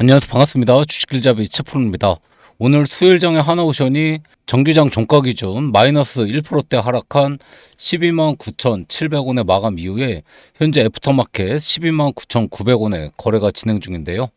안녕하세요. 반갑습니다. 주식길잡이 채플입니다. 오늘 수요일 장에 하나오션이 정규장 종가 기준 마이너스 1%대 하락한 12만 9,700원의 마감 이후에 현재 애프터마켓 12만 9,900원에 거래가 진행 중인데요.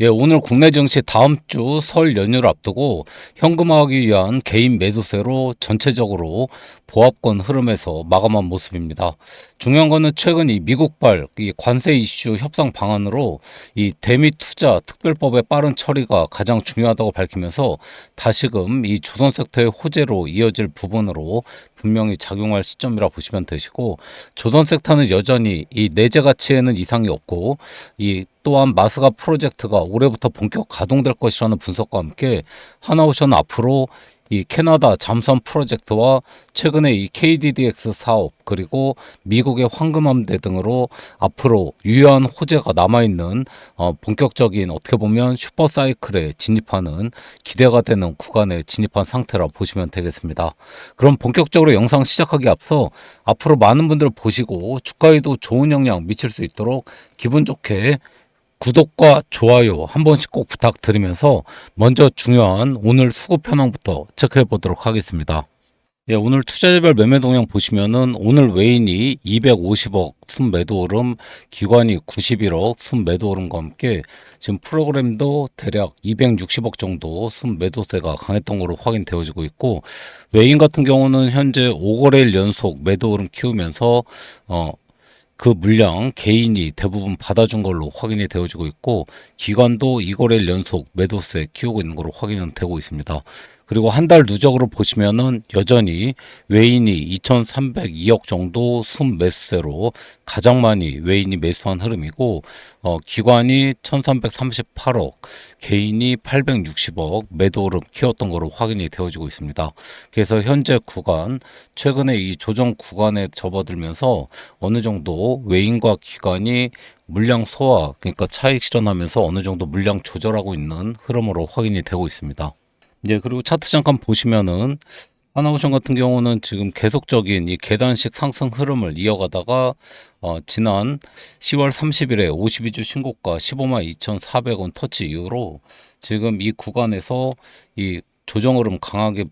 예, 오늘 국내 증시 다음 주 설 연휴를 앞두고 현금화하기 위한 개인 매도세로 전체적으로 보합권 흐름에서 마감한 모습입니다. 중요한 거는 최근 이 미국발 이 관세 이슈 협상 방안으로 이 대미 투자 특별법의 빠른 처리가 가장 중요하다고 밝히면서 다시금 이 조선 섹터의 호재로 이어질 부분으로 분명히 작용할 시점이라 보시면 되시고 조선 섹터는 여전히 이 내재 가치에는 이상이 없고 이 또한 마스가 프로젝트가 올해부터 본격 가동될 것이라는 분석과 함께 하나오션 앞으로 이 캐나다 잠수함 프로젝트와 최근에 이 KDDX 사업 그리고 미국의 황금함대 등으로 앞으로 유효한 호재가 남아있는 어, 본격적인 어떻게 보면 슈퍼 사이클에 진입하는 기대가 되는 구간에 진입한 상태라 보시면 되겠습니다. 그럼 본격적으로 영상 시작하기 앞서 앞으로 많은 분들 보시고 주가에도 좋은 영향 미칠 수 있도록 기분 좋게 구독과 좋아요 한 번씩 꼭 부탁드리면서 먼저 중요한 오늘 수급 현황부터 체크해 보도록 하겠습니다. 예, 오늘 투자자별 매매 동향 보시면은 오늘 외인이 250억 순 매도 흐름, 기관이 91억 순 매도 흐름과 함께 지금 프로그램도 대략 260억 정도 순 매도세가 강했던 것으로 확인되어지고 있고 외인 같은 경우는 현재 5거래일 연속 매도 흐름 키우면서 어 그 물량 개인이 대부분 받아준 걸로 확인이 되어지고 있고 기관도 이거래일 연속 매도세 키우고 있는 걸로 확인은 되고 있습니다. 그리고 한 달 누적으로 보시면은 여전히 외인이 2,302억 정도 순 매수세로 가장 많이 외인이 매수한 흐름이고 어, 기관이 1,338억, 개인이 860억 매도 흐름 키웠던 거로 확인이 되어지고 있습니다. 그래서 현재 구간 최근에 이 조정 구간에 접어들면서 어느 정도 외인과 기관이 물량 소화 그러니까 차익 실현하면서 어느 정도 물량 조절하고 있는 흐름으로 확인이 되고 있습니다. 예, 그리고 차트 잠깐 보시면은 하나오션 같은 경우는 지금 계속적인 이 계단식 상승 흐름을 이어가다가 어, 지난 10월 30일에 52주 신고가 15만 2,400원 터치 이후로 지금 이 구간에서 이 조정 흐름 강하게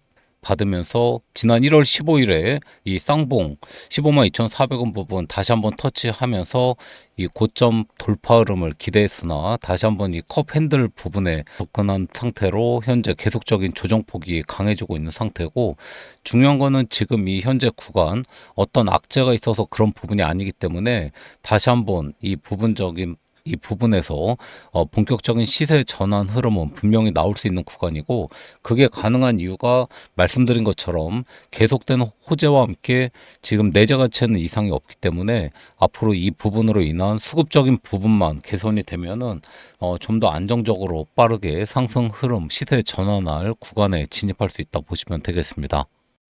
받으면서 지난 1월 15일에 이 쌍봉 15만 2,400원 부분 다시 한번 터치하면서 이 고점 돌파 흐름을 기대했으나 다시 한번 이 컵 핸들 부분에 접근한 상태로 현재 계속적인 조정폭이 강해지고 있는 상태고 중요한 거는 지금 이 현재 구간 어떤 악재가 있어서 그런 부분이 아니기 때문에 다시 한번 이 부분적인 이 부분에서 어, 본격적인 시세 전환 흐름은 분명히 나올 수 있는 구간이고 그게 가능한 이유가 말씀드린 것처럼 계속된 호재와 함께 지금 내재 가치에는 이상이 없기 때문에 앞으로 이 부분으로 인한 수급적인 부분만 개선이 되면은 어, 좀 더 안정적으로 빠르게 상승 흐름 시세 전환할 구간에 진입할 수 있다 보시면 되겠습니다.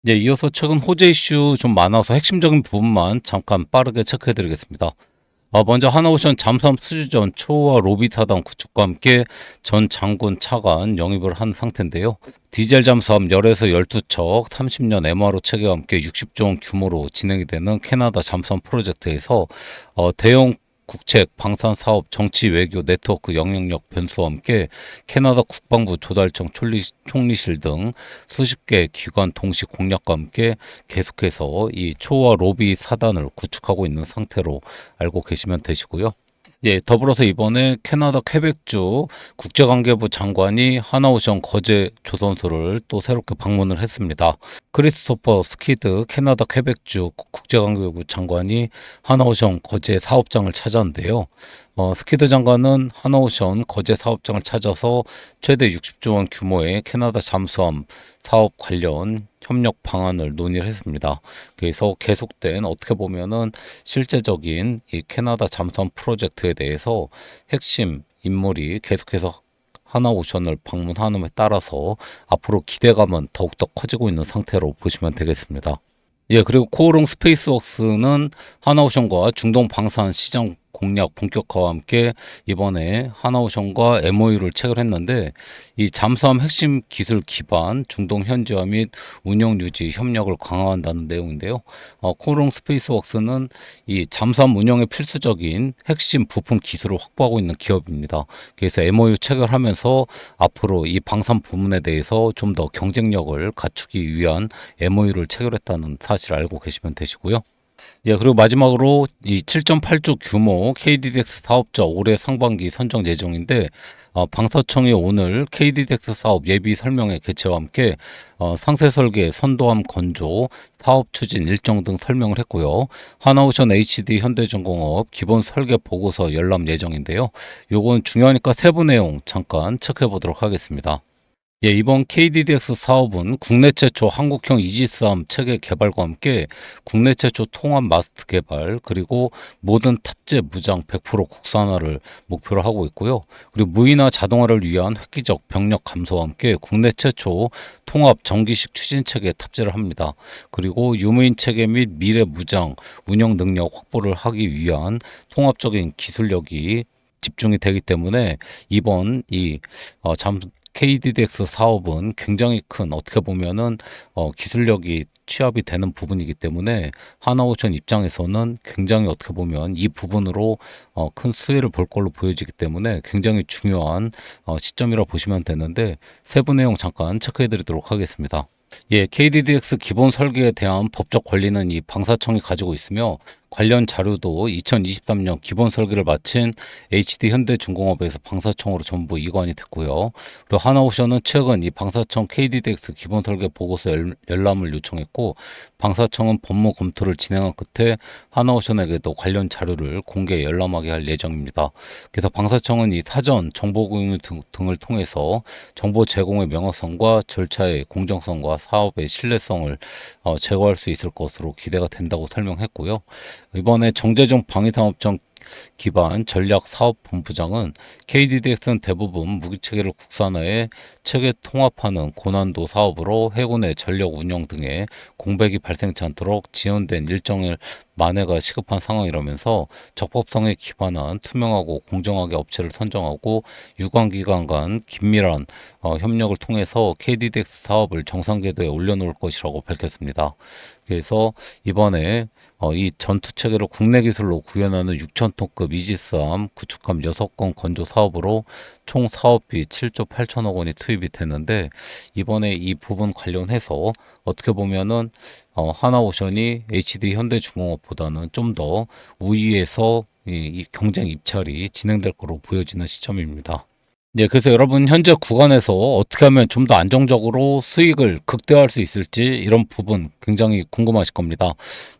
예, 이어서 최근 호재 이슈 좀 많아서 핵심적인 부분만 잠깐 빠르게 체크해 드리겠습니다. 어, 먼저 하나오션 잠수함 수주전 초호와 로비타당 구축과 함께 전 장군 차관 영입을 한 상태인데요. 디젤 잠수함 10에서 12척 30년 MRO 체계와 함께 60조 원 규모로 진행이 되는 캐나다 잠수함 프로젝트에서 어, 대형 국책, 방산 사업, 정치, 외교, 네트워크 영향력 변수와 함께 캐나다 국방부 조달청 총리, 총리실 등 수십 개 기관 동시 공략과 함께 계속해서 이 초와 로비 사단을 구축하고 있는 상태로 알고 계시면 되시고요. 예, 더불어서 이번에 캐나다 퀘벡주 국제관계부 장관이 하나오션 거제 조선소를 또 새롭게 방문을 했습니다. 크리스토퍼 스키드 캐나다 퀘벡주 국제관계부 장관이 하나오션 거제 사업장을 찾았는데요. 어, 스키드 장관은 하나오션 거제 사업장을 찾아서 최대 60조 원 규모의 캐나다 잠수함 사업 관련 협력 방안을 논의를 했습니다. 그래서 계속된 어떻게 보면은 실제적인 이 캐나다 잠수함 프로젝트에 대해서 핵심 인물이 계속해서 하나오션을 방문하는에 따라서 앞으로 기대감은 더욱더 커지고 있는 상태로 보시면 되겠습니다. 예, 그리고 코오롱 스페이스웍스는 하나오션과 중동 방산 시장 공략 본격화와 함께 이번에 하나오션과 MOU를 체결했는데 이 잠수함 핵심 기술 기반 중동 현지화 및 운영 유지 협력을 강화한다는 내용인데요. 어, 코롱 스페이스웍스는 이 잠수함 운영에 필수적인 핵심 부품 기술을 확보하고 있는 기업입니다. 그래서 MOU 체결하면서 앞으로 이 방산 부문에 대해서 좀 더 경쟁력을 갖추기 위한 MOU를 체결했다는 사실 알고 계시면 되시고요. 예, 그리고 마지막으로 이 7.8조 규모 KDDX 사업자 올해 상반기 선정 예정인데 어, 방사청이 오늘 KDDX 사업 예비 설명회 개최와 함께 어, 상세 설계, 선도함 건조, 사업 추진 일정 등 설명을 했고요. 하나오션 HD 현대중공업 기본 설계 보고서 열람 예정인데요. 요건 중요하니까 세부 내용 잠깐 체크해 보도록 하겠습니다. 예, 이번 KDDX 사업은 국내 최초 한국형 이지스함 체계 개발과 함께 국내 최초 통합 마스트 개발 그리고 모든 탑재 무장 100% 국산화를 목표로 하고 있고요. 그리고 무인화 자동화를 위한 획기적 병력 감소와 함께 국내 최초 통합 전기식 추진 체계 탑재를 합니다. 그리고 유무인 체계 및 미래 무장 운영 능력 확보를 하기 위한 통합적인 기술력이 집중이 되기 때문에 이번 이 어, 잠 KDDX 사업은 굉장히 큰 어떻게 보면은 어, 기술력이 취합이 되는 부분이기 때문에 하나오션 입장에서는 굉장히 어떻게 보면 이 부분으로 어, 큰 수혜를 볼 걸로 보여지기 때문에 굉장히 중요한 어, 시점이라 보시면 되는데 세부 내용 잠깐 체크해 드리도록 하겠습니다. 예, KDDX 기본 설계에 대한 법적 권리는 이 방사청이 가지고 있으며 관련 자료도 2023년 기본 설계를 마친 HD 현대중공업에서 방사청으로 전부 이관이 됐고요. 그리고 하나오션은 최근 이 방사청 KDDX 기본 설계 보고서 열, 열람을 요청했고 방사청은 법무 검토를 진행한 끝에 하나오션에게도 관련 자료를 공개 열람하게 할 예정입니다. 그래서 방사청은 이 사전 정보 공유 등, 등을 통해서 정보 제공의 명확성과 절차의 공정성과 사업의 신뢰성을 어, 제고할 수 있을 것으로 기대가 된다고 설명했고요. 이번에 정재정 방위산업청 기반 전략사업본부장은 KDDX는 대부분 무기체계를 국산화해 체계 통합하는 고난도 사업으로 해군의 전력 운영 등에 공백이 발생치 않도록 지연된 일정을 만회가 시급한 상황이라면서 적법성에 기반한 투명하고 공정하게 업체를 선정하고 유관기관 간 긴밀한 어, 협력을 통해서 KDDX 사업을 정상 궤도에 올려놓을 것이라고 밝혔습니다. 그래서 이번에 어, 이 전투 체계를 국내 기술로 구현하는 6,000톤급 이지스함 구축함 6건 건조 사업으로 총 사업비 7조 8천억 원이 투입 이 됐는데 이번에 이 부분 관련해서 어떻게 보면은 어, 하나오션이 HD 현대중공업보다는 좀 더 우위에서 이, 이 경쟁 입찰이 진행될 거로 보여지는 시점입니다. 네, 그래서 여러분 현재 구간에서 어떻게 하면 좀 더 안정적으로 수익을 극대화할 수 있을지 이런 부분 굉장히 궁금하실 겁니다.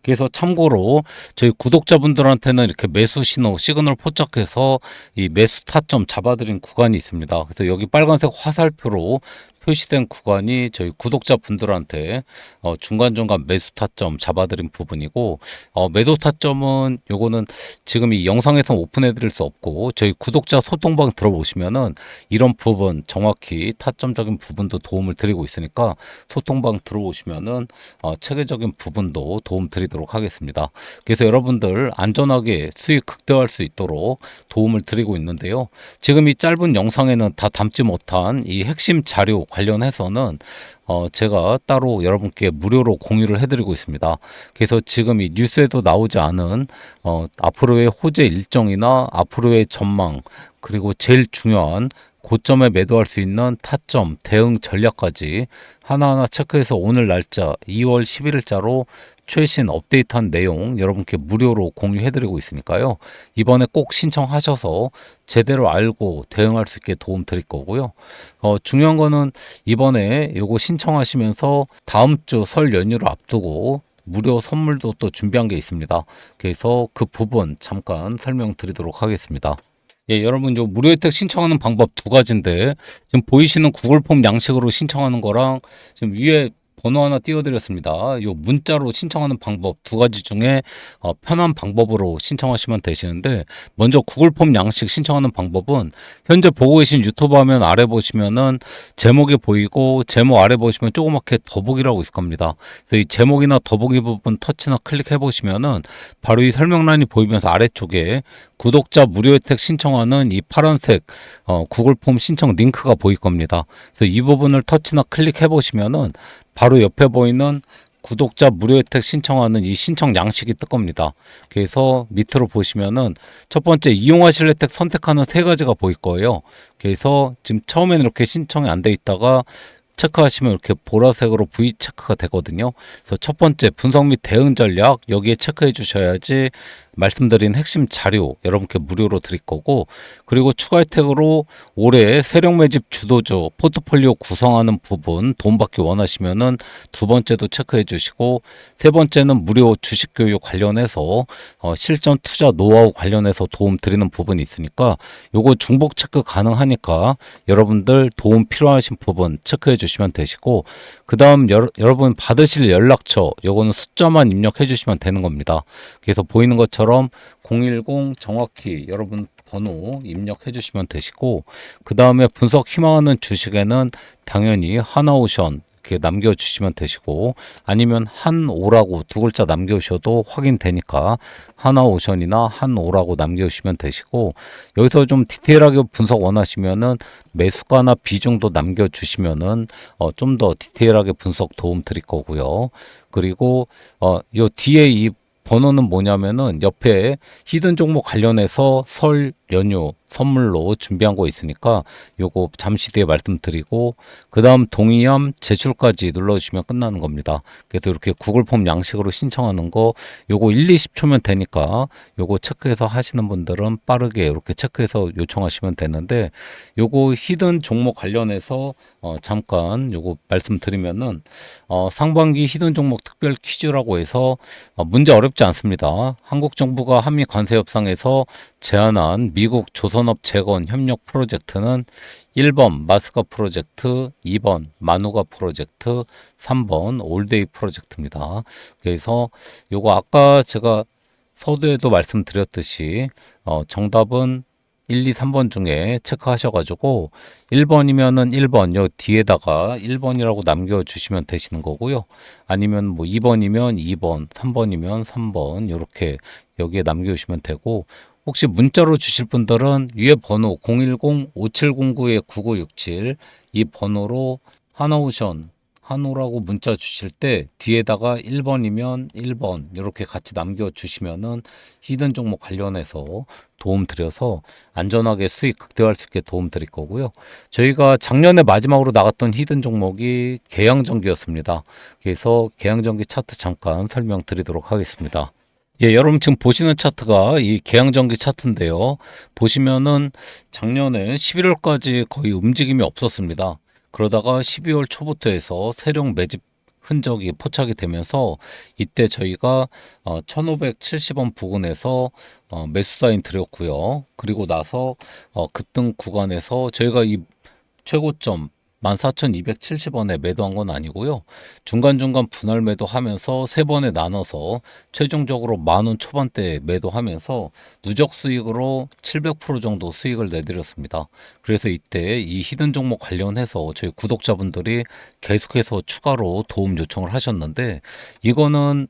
그래서 참고로 저희 구독자분들한테는 이렇게 매수 신호 시그널 포착해서 이 매수 타점 잡아드린 구간이 있습니다. 그래서 여기 빨간색 화살표로 표시된 구간이 저희 구독자 분들한테 어, 중간중간 매수 타점 잡아드린 부분이고 어, 매도 타점은 요거는 지금 이 영상에서 오픈해 드릴 수 없고 저희 구독자 소통방 들어보시면은 이런 부분 정확히 타점적인 부분도 도움을 드리고 있으니까 소통방 들어오시면은 어, 체계적인 부분도 도움 드리도록 하겠습니다. 그래서 여러분들 안전하게 수익 극대화할 수 있도록 도움을 드리고 있는데요. 지금 이 짧은 영상에는 다 담지 못한 이 핵심 자료 관련해서는 어, 제가 따로 여러분께 무료로 공유를 해드리고 있습니다. 그래서 지금 이 뉴스에도 나오지 않은 어, 앞으로의 호재 일정이나 앞으로의 전망 그리고 제일 중요한 고점에 매도할 수 있는 타점, 대응 전략까지 하나하나 체크해서 오늘 날짜 2월 11일자로 최신 업데이트한 내용 여러분께 무료로 공유해드리고 있으니까요. 이번에 꼭 신청하셔서 제대로 알고 대응할 수 있게 도움 드릴 거고요. 어, 중요한 거는 이번에 요거 신청하시면서 다음 주 설 연휴를 앞두고 무료 선물도 또 준비한 게 있습니다. 그래서 그 부분 잠깐 설명드리도록 하겠습니다. 예, 여러분 요 무료 혜택 신청하는 방법 두 가지인데 지금 보이시는 구글 폼 양식으로 신청하는 거랑 지금 위에 번호 하나 띄워드렸습니다. 요 문자로 신청하는 방법 두 가지 중에 어, 편한 방법으로 신청하시면 되시는데 먼저 구글 폼 양식 신청하는 방법은 현재 보고 계신 유튜브 화면 아래 보시면은 제목이 보이고 제목 아래 보시면 조그맣게 더보기라고 있을 겁니다. 그래서 이 제목이나 더보기 부분 터치나 클릭해 보시면은 바로 이 설명란이 보이면서 아래쪽에 구독자 무료 혜택 신청하는 이 파란색 어, 구글 폼 신청 링크가 보일 겁니다. 그래서 이 부분을 터치나 클릭해 보시면은 바로 옆에 보이는 구독자 무료 혜택 신청하는 이 신청 양식이 뜰 겁니다. 그래서 밑으로 보시면은 첫 번째 이용하실 혜택 선택하는 세 가지가 보일 거예요. 그래서 지금 처음에는 이렇게 신청이 안 돼 있다가 체크하시면 이렇게 보라색으로 V 체크가 되거든요. 그래서 첫 번째 분석 및 대응 전략 여기에 체크해 주셔야지 말씀드린 핵심 자료 여러분께 무료로 드릴 거고 그리고 추가 혜택으로 올해 세력 매집 주도주 포트폴리오 구성하는 부분 도움받기 원하시면은 두 번째도 체크해 주시고 세 번째는 무료 주식 교육 관련해서 어, 실전 투자 노하우 관련해서 도움 드리는 부분이 있으니까 요거 중복 체크 가능하니까 여러분들 도움 필요하신 부분 체크해 주시면 되시고 그다음 여러, 여러분 받으실 연락처 요거는 숫자만 입력해 주시면 되는 겁니다. 그래서 보이는 것처럼 010 정확히 여러분 번호 입력해 주시면 되시고 그 다음에 분석 희망하는 주식에는 당연히 하나오션 이렇게 남겨주시면 되시고 아니면 한오라고 두 글자 남겨주셔도 확인되니까 하나오션이나 한오라고 남겨주시면 되시고 여기서 좀 디테일하게 분석 원하시면은 매수가나 비중도 남겨주시면은 어, 좀 더 디테일하게 분석 도움 드릴 거고요. 그리고 어, 요 뒤에 이 번호는 뭐냐면은 옆에 히든 종목 관련해서 설 연휴 선물로 준비한 거 있으니까 요거 잠시 뒤에 말씀드리고 그 다음 동의함 제출까지 눌러주시면 끝나는 겁니다. 그래서 이렇게 구글 폼 양식으로 신청하는 거 요거 1, 20초면 되니까 요거 체크해서 하시는 분들은 빠르게 이렇게 체크해서 요청하시면 되는데 요거 히든 종목 관련해서 어 잠깐 요거 말씀드리면은 어 상반기 히든 종목 특별 퀴즈라고 해서 어 문제 어렵지 않습니다. 한국 정부가 한미 관세 협상에서 제안한 미국 조선업 재건 협력 프로젝트는 1번 마스가 프로젝트, 2번 마누가 프로젝트, 3번 올데이 프로젝트입니다. 그래서 요거 아까 제가 서두에도 말씀드렸듯이 어, 정답은 1, 2, 3번 중에 체크하셔가지고 1번이면은 1번 요 뒤에다가 1번이라고 남겨주시면 되시는 거고요. 아니면 뭐 2번이면 2번, 3번이면 3번 이렇게 여기에 남겨주시면 되고 혹시 문자로 주실 분들은 위에 번호 010-5709-9967 이 번호로 하나오션 한우라고 문자 주실 때 뒤에다가 1번이면 1번 이렇게 같이 남겨 주시면은 히든 종목 관련해서 도움 드려서 안전하게 수익 극대화할 수 있게 도움 드릴 거고요. 저희가 작년에 마지막으로 나갔던 히든 종목이 개양전기였습니다. 그래서 개양전기 차트 잠깐 설명드리도록 하겠습니다. 예, 여러분 지금 보시는 차트가 이 개양전기 차트인데요. 보시면은 작년에 11월까지 거의 움직임이 없었습니다. 그러다가 12월 초부터 해서 세력 매집 흔적이 포착이 되면서 이때 저희가 어 1570원 부근에서 어 매수 사인 드렸고요. 그리고 나서 어 급등 구간에서 저희가 이 최고점 14,270원에 매도한 건 아니고요. 중간중간 분할 매도하면서 세 번에 나눠서 최종적으로 만원 초반대에 매도하면서 누적 수익으로 700% 정도 수익을 내드렸습니다. 그래서 이때 이 히든 종목 관련해서 저희 구독자분들이 계속해서 추가로 도움 요청을 하셨는데 이거는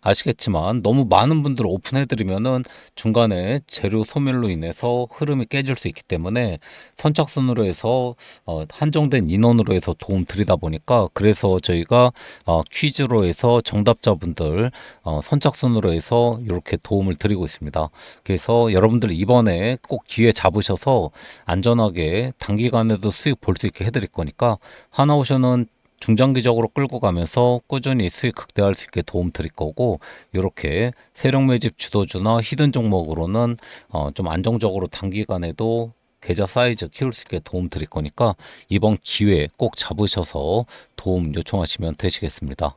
아시겠지만 너무 많은 분들을 오픈해드리면은 중간에 재료 소멸로 인해서 흐름이 깨질 수 있기 때문에 선착순으로 해서 어, 한정된 인원으로 해서 도움 드리다 보니까 그래서 저희가 어, 퀴즈로 해서 정답자분들 어, 선착순으로 해서 이렇게 도움을 드리고 있습니다. 그래서 여러분들 이번에 꼭 기회 잡으셔서 안전하게 단기간에도 수익 볼 수 있게 해드릴 거니까 하나오션은 중장기적으로 끌고 가면서 꾸준히 수익 극대화할 수 있게 도움 드릴 거고 이렇게 세력 매집 주도주나 히든 종목으로는 어, 좀 안정적으로 단기간에도 계좌 사이즈 키울 수 있게 도움 드릴 거니까 이번 기회 꼭 잡으셔서 도움 요청하시면 되시겠습니다.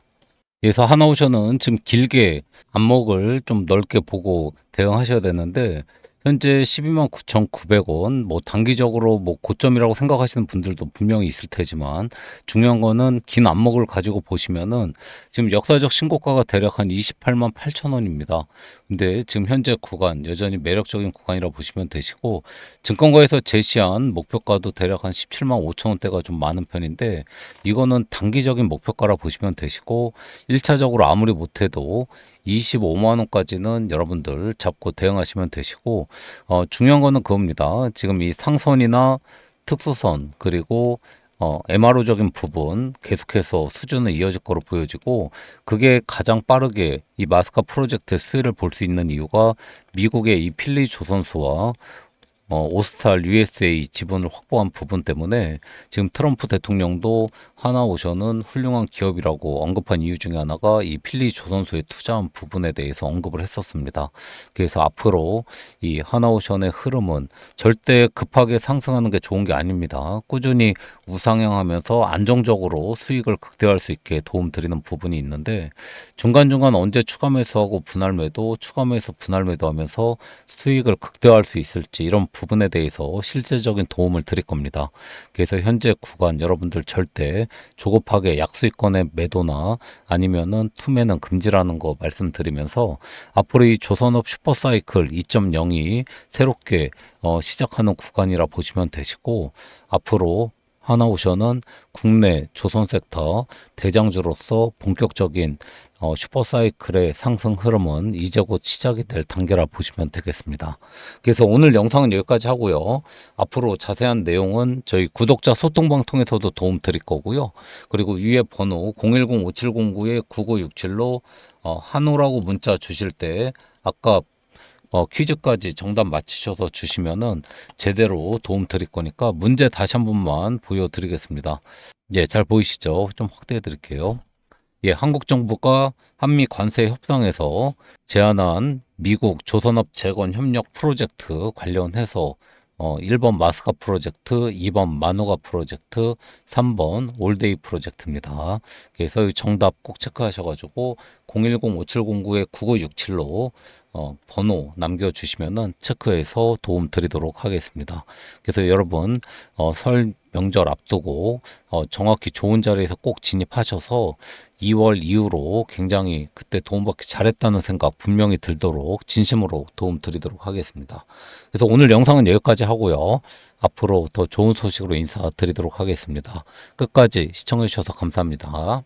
그래서 하나오션은 지금 길게 안목을 좀 넓게 보고 대응하셔야 되는데 현재 12만 9,900원, 뭐 단기적으로 뭐 고점이라고 생각하시는 분들도 분명히 있을 테지만 중요한 거는 긴 안목을 가지고 보시면은 지금 역사적 신고가가 대략 한 28만 8천 원입니다. 근데 지금 현재 구간 여전히 매력적인 구간이라 보시면 되시고 증권가에서 제시한 목표가도 대략 한 17만 5천 원대가 좀 많은 편인데 이거는 단기적인 목표가라 보시면 되시고 1차적으로 아무리 못해도 25만 원까지는 여러분들 잡고 대응하시면 되시고 어, 중요한 거는 그겁니다. 지금 이 상선이나 특수선 그리고 어, MRO적인 부분 계속해서 수준은 이어질 거로 보여지고 그게 가장 빠르게 이 마스카 프로젝트의 수혜를 볼 수 있는 이유가 미국의 이 필리 조선소와 어, 오스탈 USA 지분을 확보한 부분 때문에 지금 트럼프 대통령도 하나오션은 훌륭한 기업이라고 언급한 이유 중에 하나가 이 필리 조선소에 투자한 부분에 대해서 언급을 했었습니다. 그래서 앞으로 이 하나오션의 흐름은 절대 급하게 상승하는 게 좋은 게 아닙니다. 꾸준히 우상향하면서 안정적으로 수익을 극대화할 수 있게 도움 드리는 부분이 있는데 중간중간 언제 추가 매수하고 분할 매도, 추가 매수, 분할 매도 하면서 수익을 극대화할 수 있을지 이런 부분 에 대해서 실질적인 도움을 드릴 겁니다. 그래서 현재 구간 여러분들 절대 조급하게 약수익권의 매도나 아니면은 투매는 금지라는 거 말씀드리면서 앞으로 이 조선업 슈퍼사이클 2.0이 새롭게 어, 시작하는 구간이라 보시면 되시고 앞으로 하나오션은 국내 조선 섹터 대장주로서 본격적인 어, 슈퍼사이클의 상승 흐름은 이제 곧 시작이 될 단계라 보시면 되겠습니다. 그래서 오늘 영상은 여기까지 하고요. 앞으로 자세한 내용은 저희 구독자 소통방 통해서도 도움 드릴 거고요. 그리고 위에 번호 010-5709-9967로 어, 한우라고 문자 주실 때 아까 어, 퀴즈까지 정답 맞히셔서 주시면은 제대로 도움 드릴 거니까 문제 다시 한 번만 보여드리겠습니다. 예, 잘 보이시죠? 좀 확대해 드릴게요. 예, 한국 정부가 한미 관세 협상에서 제안한 미국 조선업 재건 협력 프로젝트 관련해서 어, 1번 마스카 프로젝트, 2번 마누가 프로젝트, 3번 올데이 프로젝트입니다. 그래서 이 정답 꼭 체크하셔가지고 010-5709-9967로 어, 번호 남겨주시면은 체크해서 도움 드리도록 하겠습니다. 그래서 여러분 어, 설 명절 앞두고 어, 정확히 좋은 자리에서 꼭 진입하셔서 2월 이후로 굉장히 그때 도움받기 잘했다는 생각 분명히 들도록 진심으로 도움 드리도록 하겠습니다. 그래서 오늘 영상은 여기까지 하고요. 앞으로 더 좋은 소식으로 인사드리도록 하겠습니다. 끝까지 시청해 주셔서 감사합니다.